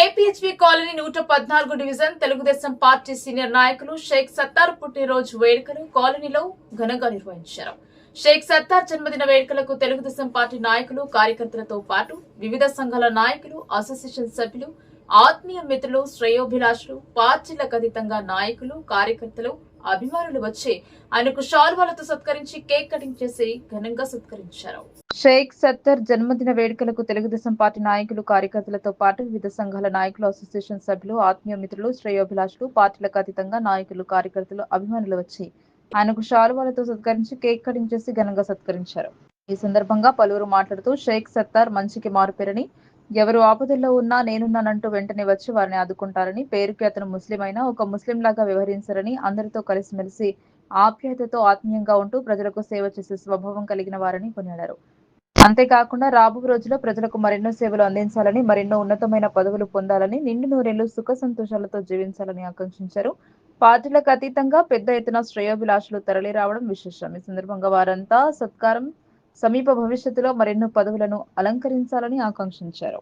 KPHP colony నూట పద్నాలుగు division Telugu Desam party senior నాయకులు షేక్ సత్తార్ పుట్టినరోజు వేడుకలు కాలనీలో ఘనంగా నిర్వహించారు. షేక్ సత్తార్ జన్మదిన వేడుకలకు తెలుగుదేశం పార్టీ నాయకులు కార్యకర్తలతో పాటు వివిధ సంఘాల నాయకులు అసోసియేషన్ సభ్యులు ఆత్మీయ మిత్రులు శ్రేయోభిలాషులు పార్టీలకు అతీతంగా నాయకులు కార్యకర్తలు అభిమానులు వచ్చి ఆయనకు షాల్వాలతో సత్కరించి కేక్ కటింగ్ చేసి ఘనంగా సత్కరించారు. షేక్ సత్తర్ జన్మదిన వేడుకలకు తెలుగుదేశం పార్టీ నాయకులు కార్యకర్తలతో పాటు వివిధ సంఘాల నాయకులు అసోసియేషన్ సభ్యులు ఆత్మీయ మిత్రులు శ్రేయోభిలాషులు పార్టీలకు అతీతంగా నాయకులు కార్యకర్తలు అభిమానులు వచ్చి ఆయనకు షాలువాలతో సత్కరించి కేక్ కటింగ్ చేసి ఘనంగా సత్కరించారు. ఈ సందర్భంగా పలువురు మాట్లాడుతూ షేక్ సత్తార్ మంచికి మారుపేరని ఎవరు ఆపదల్లో ఉన్నా నేనున్నానంటూ వెంటనే వచ్చి వారిని ఆదుకుంటారని పేరుకి అతను ముస్లిం అయినా ఒక ముస్లిం లాగా వ్యవహరించారని అందరితో కలిసిమెలిసి ఆప్యాయతతో ఆత్మీయంగా ఉంటూ ప్రజలకు సేవ చేసే స్వభావం కలిగిన వారని కొనియాడారు. అంతేకాకుండా రాబో రోజుల్లో ప్రజలకు మరెన్నో సేవలు అందించాలని మరెన్నో ఉన్నతమైన పదవులు పొందాలని నిండు నూరేళ్ళు సుఖ సంతోషాలతో జీవించాలని ఆకాంక్షించారు. పార్టీలకు అతీతంగా పెద్ద ఎత్తున శ్రేయోభిలాషులు తరలిరావడం విశేషం. ఈ సందర్భంగా వారంతా సత్కారం సమీప భవిష్యత్తులో మరెన్నో పదవులను అలంకరించాలని ఆకాంక్షించారు.